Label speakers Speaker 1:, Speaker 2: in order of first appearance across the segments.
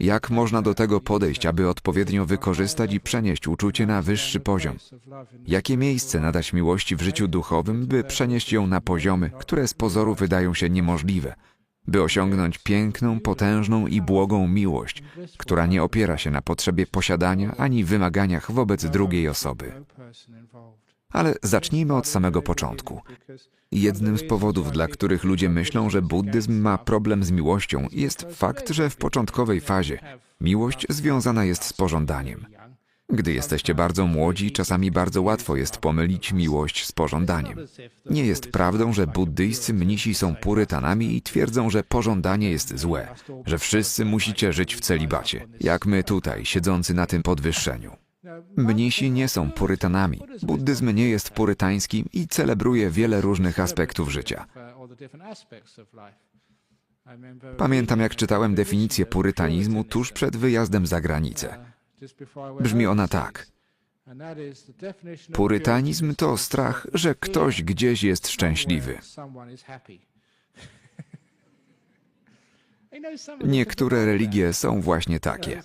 Speaker 1: Jak można do tego podejść, aby odpowiednio wykorzystać i przenieść uczucie na wyższy poziom? Jakie miejsce nadać miłości w życiu duchowym, by przenieść ją na poziomy, które z pozoru wydają się niemożliwe, by osiągnąć piękną, potężną i błogą miłość, która nie opiera się na potrzebie posiadania ani wymaganiach wobec drugiej osoby? Ale zacznijmy od samego początku. Jednym z powodów, dla których ludzie myślą, że buddyzm ma problem z miłością, jest fakt, że w początkowej fazie miłość związana jest z pożądaniem. Gdy jesteście bardzo młodzi, czasami bardzo łatwo jest pomylić miłość z pożądaniem. Nie jest prawdą, że buddyjscy mnisi są purytanami i twierdzą, że pożądanie jest złe, że wszyscy musicie żyć w celibacie, jak my tutaj, siedzący na tym podwyższeniu. Mnisi nie są purytanami. Buddyzm nie jest purytański i celebruje wiele różnych aspektów życia. Pamiętam, jak czytałem definicję purytanizmu tuż przed wyjazdem za granicę. Brzmi ona tak. Purytanizm to strach, że ktoś gdzieś jest szczęśliwy. Niektóre religie są właśnie takie.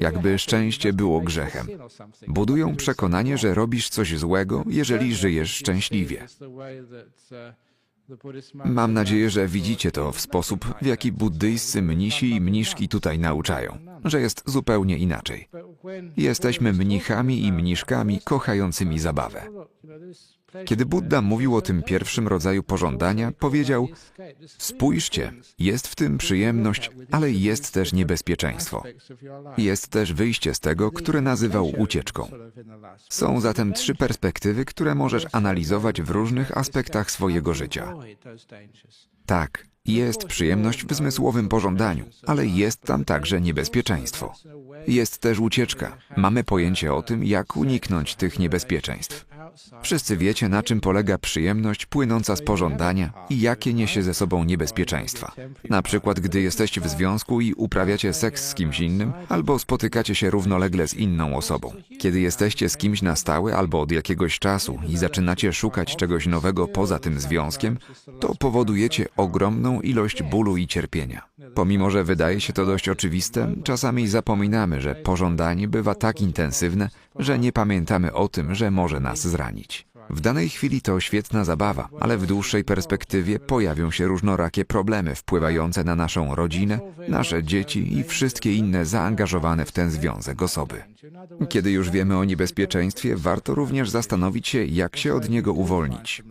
Speaker 1: Jakby szczęście było grzechem. Budują przekonanie, że robisz coś złego, jeżeli żyjesz szczęśliwie. Mam nadzieję, że widzicie to w sposób, w jaki buddyjscy mnisi i mniszki tutaj nauczają, że jest zupełnie inaczej. Jesteśmy mnichami i mniszkami kochającymi zabawę. Kiedy Buddha mówił o tym pierwszym rodzaju pożądania, powiedział: Spójrzcie, jest w tym przyjemność, ale jest też niebezpieczeństwo. Jest też wyjście z tego, które nazywał ucieczką. Są zatem trzy perspektywy, które możesz analizować w różnych aspektach swojego życia. Tak, jest przyjemność w zmysłowym pożądaniu, ale jest tam także niebezpieczeństwo. Jest też ucieczka. Mamy pojęcie o tym, jak uniknąć tych niebezpieczeństw. Wszyscy wiecie, na czym polega przyjemność płynąca z pożądania i jakie niesie ze sobą niebezpieczeństwa. Na przykład, gdy jesteście w związku i uprawiacie seks z kimś innym, albo spotykacie się równolegle z inną osobą. Kiedy jesteście z kimś na stałe albo od jakiegoś czasu i zaczynacie szukać czegoś nowego poza tym związkiem, to powodujecie ogromną ilość bólu i cierpienia. Pomimo, że wydaje się to dość oczywiste, czasami zapominamy, że pożądanie bywa tak intensywne, że nie pamiętamy o tym, że może nas zranić. W danej chwili to świetna zabawa, ale w dłuższej perspektywie pojawią się różnorakie problemy wpływające na naszą rodzinę, nasze dzieci i wszystkie inne zaangażowane w ten związek osoby. Kiedy już wiemy o niebezpieczeństwie, warto również zastanowić się, jak się od niego uwolnić.